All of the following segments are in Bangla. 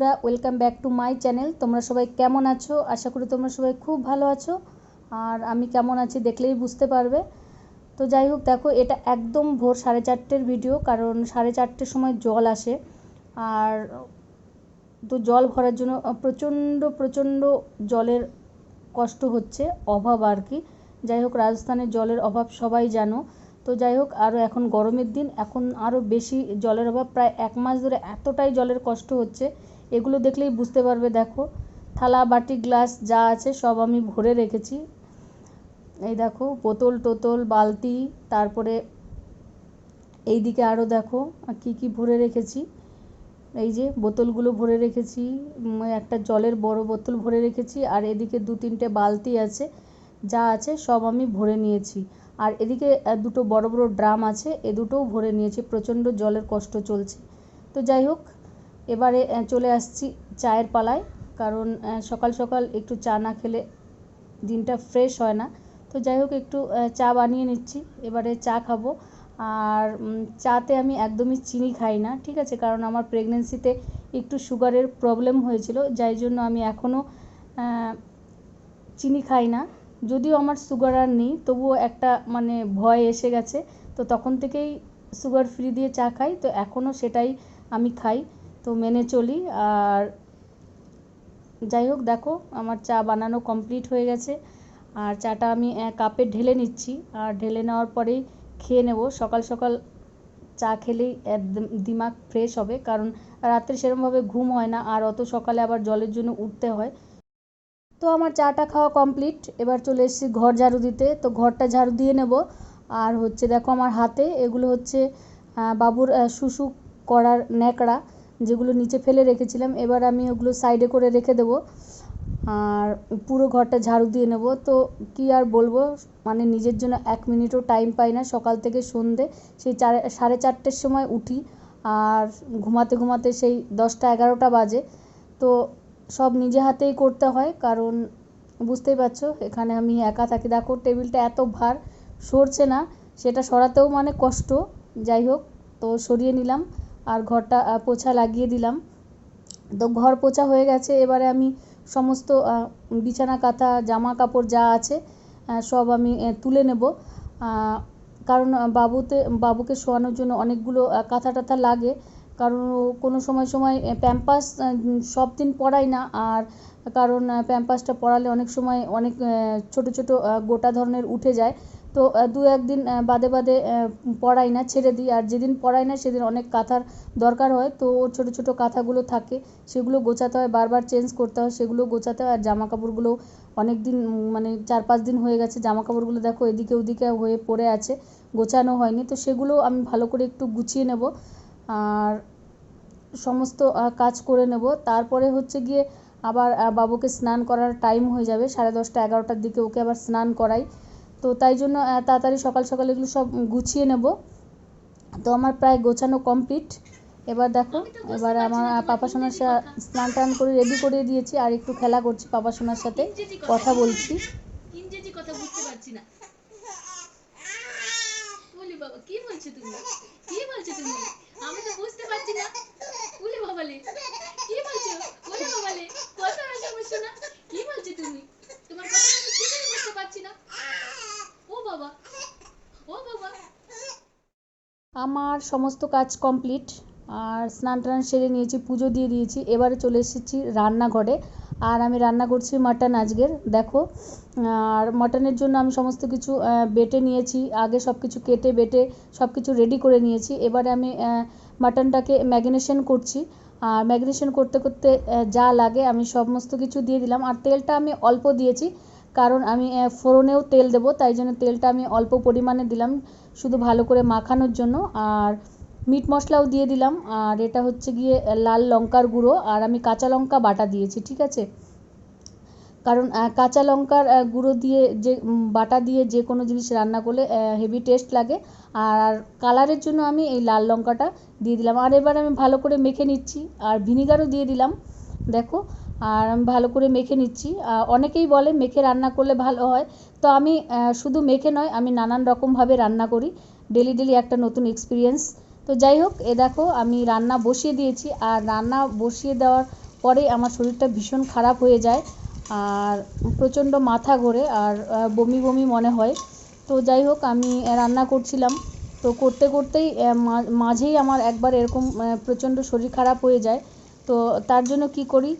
বন্ধুরা welcome back to my channel তোমরা সবাই কেমন আছো? আশা করি তোমরা সবাই খুব ভালো আছো। আর আমি কেমন আছি দেখলেই বুঝতে পারবে। তো যাই হোক, দেখো, এটা একদম ভোর সাড়ে চারটের ভিডিও কারণ সাড়ে চারটের সময় জল আসে। আর তো জল ভরার জন্য প্রচণ্ড প্রচণ্ড জলের কষ্ট হচ্ছে, অভাব আর কি। যাই হোক রাজস্থানের জলের অভাব সবাই জানো। তো যাই হোক আরও এখন গরমের দিন, এখন আরও বেশি জলের অভাব। প্রায় এক মাস ধরে এতটাই জলের কষ্ট হচ্ছে এগুলো দেখলেই বুঝতে পারবে, দেখো। থালা, বাটি, গ্লাস যা আছে সব আমি ভরে রেখেছি। এই দেখো, বোতল, টোতল, বালতি, তারপরে এইদিকে আরও দেখো কি কি ভরে রেখেছি। এই যে বোতলগুলো ভরে রেখেছি একটা জলের বড় বোতল ভরে রেখেছি, আর এদিকে দু তিনটে বালতি আছে, যা আছে সব আমি ভরে নিয়েছি। আর এদিকে দুটো বড় বড় ড্রাম আছে, এ দুটোও ভরে নিয়েছি, প্রচণ্ড জলের কষ্ট চলছে। তো যাই হোক এবারে চলে আসছি চায়ের পালায়। কারণ সকাল সকাল একটু চা না খেলে দিনটা ফ্রেশ হয় না। তো যাই হোক, একটু চা বানিয়ে নিচ্ছি। এবারে চা খাব। আর চাতে আমি একদমই চিনি খাই না, ঠিক আছে? কারণ আমার প্রেগনেন্সিতে একটু সুগারের প্রবলেম হয়েছিল। যাই জন্য আমি এখনও চিনি খাই না। যদিও আমার সুগার আর নেই, তবুও একটা মানে ভয় এসে গেছে। তো তখন থেকেই সুগার ফ্রি দিয়ে চা খাই। তো এখনও সেটাই আমি খাই। তো মেনে চলি। আর যাই হোক, দেখো, আমার চা বানানো কমপ্লিট হয়ে গেছে। আর চাটা আমি কাপে ঢেলে নিচ্ছি। আর ঢেলে নেওয়ার পরেই খেয়ে নেব। সকাল সকাল চা খেলেই দিমাগ ফ্রেশ হবে। কারণ রাত্রে সেরকমভাবে ঘুম হয় না। আর অত সকালে আবার জলের জন্য উঠতে হয়। তো আমার চাটা খাওয়া কমপ্লিট এবার চলে এসেছি ঘর ঝাড়ু দিতে। তো ঘরটা ঝাড়ু দিয়ে নেব। আর হচ্ছে, দেখো, আমার হাতে এগুলো হচ্ছে বাবুর শুশু করার ন্যাকড়া। যেগুলো নিচে ফেলে রেখেছিলাম, এবার আমি ওগুলো সাইডে করে রেখে দেবো। আর পুরো ঘরটা ঝাড়ু দিয়ে নেব। তো কী আর বলব মানে নিজের জন্য এক মিনিটও টাইম পাই না। সকাল থেকে সন্ধে, সেই চার, সাড়ে চারটের সময় উঠি। আর ঘুমাতে ঘুমাতে সেই দশটা এগারোটা বাজে। তো সব নিজে হাতেই করতে হয়, কারণ বুঝতেই পারছ, এখানে আমি একা থাকি। দেখো, টেবিলটা এত ভার, সরছে না। সেটা সরাতেও মানে কষ্ট। যাই হোক, তো সরিয়ে নিলাম। আর ঘরটা পোছা লাগিয়ে দিলাম। তো ঘর পোছা হয়ে গেছে। এবারে আমি সমস্ত বিছানা, কাঁথা, জামা কাপড় যা আছে সব আমি তুলে নেব। কারণ বাবুতে, বাবুকে শোয়ানোর জন্য অনেকগুলো কাঁথা টাথা লাগে। কারণ কোনো সময় সময় প্যাম্পাস সব দিন পরাই না। আর কারণ প্যাম্পাসটা পড়ালে অনেক সময় অনেক ছোটো ছোটো গোটা ধরনের উঠে যায়। তো দু একদিন বাদে বাদে পরাই না, ছেড়ে দিই। আর যেদিন পরাই না, সেদিন অনেক কাঁথার দরকার হয়। তো, ওর ছোটো ছোটো কাঁথাগুলো থাকে, সেগুলো গোছাতে হয়। বারবার চেঞ্জ করতে হয়, সেগুলো গোছাতে হয়। আর জামা কাপড়গুলো অনেক দিন মানে চার পাঁচ দিন হয়ে গেছে। জামা কাপড়গুলো দেখো, এদিকে ওদিকে হয়ে পড়ে আছে, গোছানো হয়নি। তো, সেগুলো আমি ভালো করে একটু গুছিয়ে নেব। আর সমস্ত কাজ করে নেব। তারপরে হচ্ছে গিয়ে আবার বাবুকে স্নান করার টাইম হয়ে যাবে। সাড়ে দশটা, এগারোটার দিকে ওকে আবার স্নান করাই। তো তাই জন্য তাড়াতাড়ি সকাল সকাল এগুলো সব গুছিয়ে নেব। তো আমার প্রায় গোছানো কমপ্লিট এবার দেখো এবার আমার পাপা সোনার স্নান টান করে রেডি করে দিয়েছি আর একটু খেলা করছি পাপা সোনার সাথে কথা বলছি। কথা বুঝতে পারছি না। বাবা কি বলছো তুমি? কি বলছো তুমি? আমি তো বুঝতে পারছি না। বলি বাবালে কি বলছো? বলি বাবালে কথা আছে না? কি বলছো তুমি তোমার কথা আমি কিছুই বুঝতে পারছি না ও বাবা ও বাবা আমার সমস্ত কাজ কমপ্লিট, আর স্নান টান সেরে নিয়েছি, পুজো দিয়ে দিয়েছি। এবারে চলে এসেছি রান্নাঘরে। আর আমি রান্না করছি মাটন আজকের, দেখো। আর মাটনের জন্য আমি সমস্ত কিছু বেটে নিয়েছি। আগে সব কিছু কেটে বেটে সব কিছু রেডি করে নিয়েছি। এবারে আমি মাটনটাকে ম্যাগনেশন করছি। আর ম্যাগনেশন করতে করতে যা লাগে আমি সমস্ত কিছু দিয়ে দিলাম। আর তেলটা আমি অল্প দিয়েছি, কারণ আমি ফোড়নেও তেল দেবো, তাই জন্য তেলটা আমি অল্প পরিমাণে দিলাম। শুধু ভালো করে মাখানোর জন্য। আর মিট মশলাও দিয়ে দিলাম। আর এটা হচ্ছে গিয়ে লাল লঙ্কার গুঁড়ো। আর আমি কাঁচা লঙ্কা বাটা দিয়েছি, ঠিক আছে? কারণ কাঁচা লঙ্কার গুঁড়ো দিয়ে যে বাটা দিয়ে যে কোনো জিনিস রান্না করলে হেভি টেস্ট লাগে। আর কালারের জন্য আমি এই লাল লঙ্কাটা দিয়ে দিলাম। আর এবার আমি ভালো করে মেখে নিচ্ছি। আর ভিনিগারও দিয়ে দিলাম। দেখো আর আমি ভালো করে মেখে নিচ্ছি। অনেকেই বলে মেখে রান্না করলে ভালো হয়। তো আমি শুধু মেখে নয়, আমি নানান রকমভাবে রান্না করি। ডেলি ডেলি একটা নতুন এক্সপিরিয়েন্স তো যাই হোক, এ দেখো, আমি রান্না বসিয়ে দিয়েছি। আর রান্না বসিয়ে দেওয়ার পরেই আমার শরীরটা ভীষণ খারাপ হয়ে যায়। আর প্রচণ্ড মাথা ঘোরে, আর বমি বমি মনে হয়। তো যাই হোক, আমি রান্না করছিলাম। তো করতে করতেই মাঝেই আমার একবার এরকম প্রচণ্ড শরীর খারাপ হয়ে যায়। তো তার জন্য কি করি?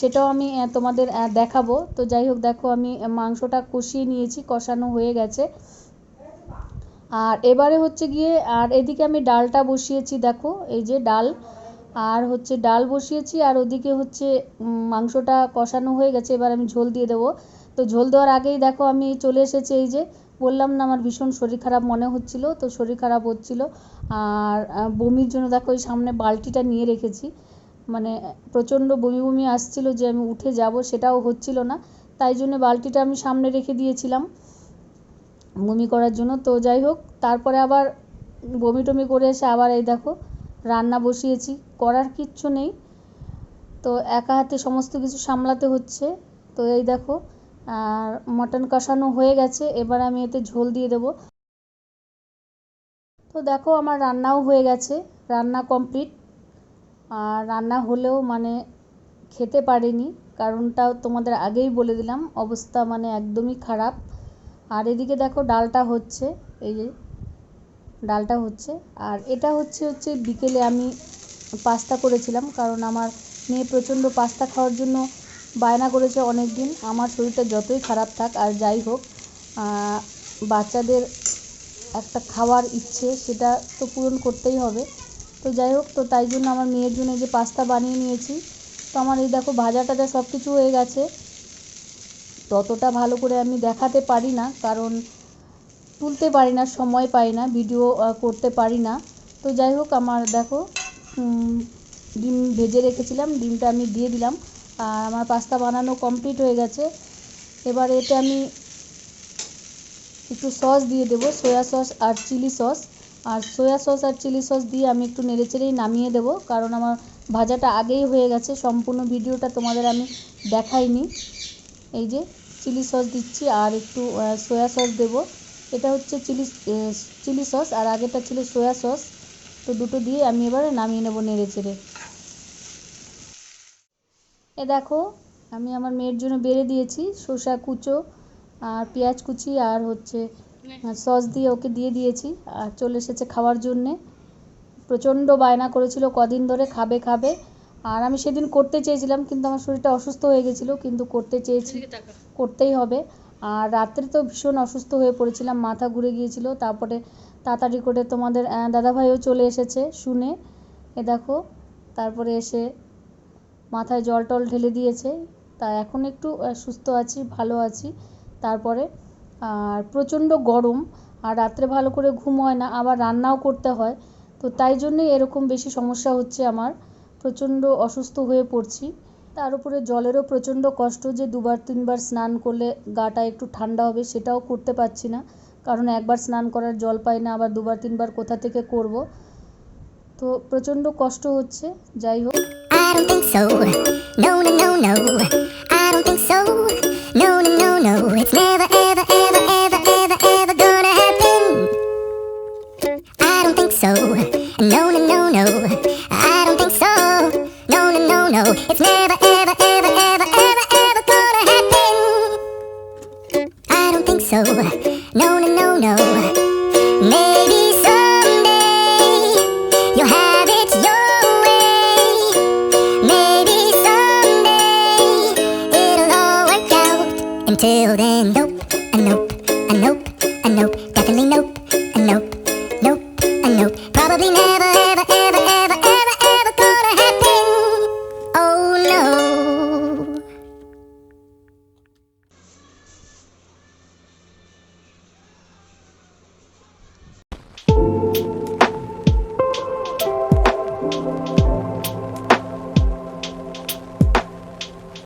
সেটাও আমি তোমাদের দেখাবো। তো যাই হোক, দেখো, আমি মাংসটা কষিয়ে নিয়েছি, কষানো হয়ে গেছে। আর এবারে হচ্ছে গিয়ে, আর এদিকে আমি ডালটা বসিয়েছি, দেখো, এই যে ডাল। আর হচ্ছে ডাল বসিয়েছি, আর ওদিকে হচ্ছে মাংসটা কষানো হয়ে গেছে। এবার আমি ঝোল দিয়ে দেবো। তো ঝোল দেওয়ার আগেই, দেখো, আমি চলে এসেছি, এই যে, বললাম না, আমার ভীষণ শরীর খারাপ মনে হচ্ছিল, তো শরীর খারাপ হচ্ছিল। আর বমির জন্য, দেখো ওই সামনে বালতিটা নিয়ে রেখেছি। মানে প্রচণ্ড বমি বমি আসছিল যে আমি উঠে যাব, সেটাও হচ্ছিল না। তাই জন্য বালতিটা আমি সামনে রেখে দিয়েছিলাম বমি করার জন্য। তো যাই হোক, তারপরে আবার বমি টমি করে এসে আবার এই দেখো, রান্না বসিয়েছি। করার কিচ্ছু নেই। তো একা হাতে সমস্ত কিছু সামলাতে হচ্ছে। তো এই দেখো, আর মটন কষানো হয়ে গেছে। এবার আমি এতে ঝোল দিয়ে দেবো। তো দেখো, আমার রান্নাও হয়ে গেছে। রান্না কমপ্লিট। আর রান্না হলেও মানে খেতে পারিনি। কারণটাও তোমাদের আগেই বলে দিলাম, অবস্থা মানে একদমই খারাপ। আর এদিকে দেখো ডালটা হচ্ছে, এই যে ডালটা হচ্ছে। আর এটা হচ্ছে হচ্ছে বিকেলে আমি পাস্তা করেছিলাম, কারণ আমার মেয়ে প্রচণ্ড পাস্তা খাওয়ার জন্য বায়না করেছে অনেক দিন আমার শরীরটা যতই খারাপ থাক আর যাই হোক বাচ্চাদের একটা খাওয়ার ইচ্ছে, সেটা তো পূরণ করতেই হবে। তো যাই হোক, তো তাই জন্য আমার মেয়ের জন্য যে পাস্তা বানিয়ে নিয়েছি। তো আমার এই দেখো ভাজা টাজা সব কিছু হয়ে গেছে। ততটা ভালো করে আমি দেখাতে পারি না, কারণ তুলতে পারি না, সময় পাই না, ভিডিও করতে পারি না। তো যাই হোক, আমার দেখো ডিম ভেজে রেখেছিলাম, ডিমটা আমি দিয়ে দিলাম। আর আমার পাস্তা বানানো কমপ্লিট হয়ে গেছে। এবার এতে আমি একটু সস দিয়ে দেবো, সয়া সস আর চিলি সস। আর সয়া সস আর চিলি সস দিয়ে আমি একটু নেড়েচেড়েই নামিয়ে দেবো, কারণ আমার ভাজাটা আগেই হয়ে গেছে, সম্পূর্ণ ভিডিওটা তোমাদের আমি দেখাইনি। এই যে চিলি সস দিচ্ছি আর একটু সয়া সস দেবো। এটা হচ্ছে চিলি চিলি সস আর আগেরটা ছিল সয়া সস তো দুটো দিয়ে আমি এবারে নামিয়ে নেব নেড়ে চেড়ে। এ দেখো, আমি আমার মেয়ের জন্য বেড়ে দিয়েছি শসা কুচো আর পেঁয়াজ কুচি আর হচ্ছে সস দিয়ে ওকে দিয়ে দিয়েছি। আর চলে এসেছে খাওয়ার জন্যে। প্রচণ্ড বায়না করেছিল, কদিন ধরে খাবে খাবে। আর আমি সেদিন করতে চেয়েছিলাম, কিন্তু আমার শরীরটা অসুস্থ হয়ে গেছিল, কিন্তু করতে চেয়েছি, করতেই হবে। আর রাত্রে তো ভীষণ অসুস্থ হয়ে পড়েছিলাম, মাথা ঘুরে গিয়েছিল। তারপরে তাড়াতাড়ি করে তোমাদের দাদাভাইও চলে এসেছে শুনে। এ দেখো, তারপরে এসে মাথায় জল টল ঢেলে দিয়েছে। তা এখন একটু সুস্থ আছি, ভালো আছি। তারপরে আর প্রচণ্ড গরম, আর রাত্রে ভালো করে ঘুম হয় না, আবার রান্নাও করতে হয়। তো তাই জন্যই এরকম বেশি সমস্যা হচ্ছে আমার। প্রচণ্ড অসুস্থ হয়ে পড়ছি। তার উপরে জলেরও প্রচণ্ড কষ্ট যে দুবার, তিনবার স্নান করলে গাটা একটু ঠান্ডা হবে, সেটাও করতে পারছি না। কারণ একবার স্নান করার জল পাই না, আবার দুবার, তিনবার কোথা থেকে করব? তো প্রচণ্ড কষ্ট হচ্ছে, যাই হোক।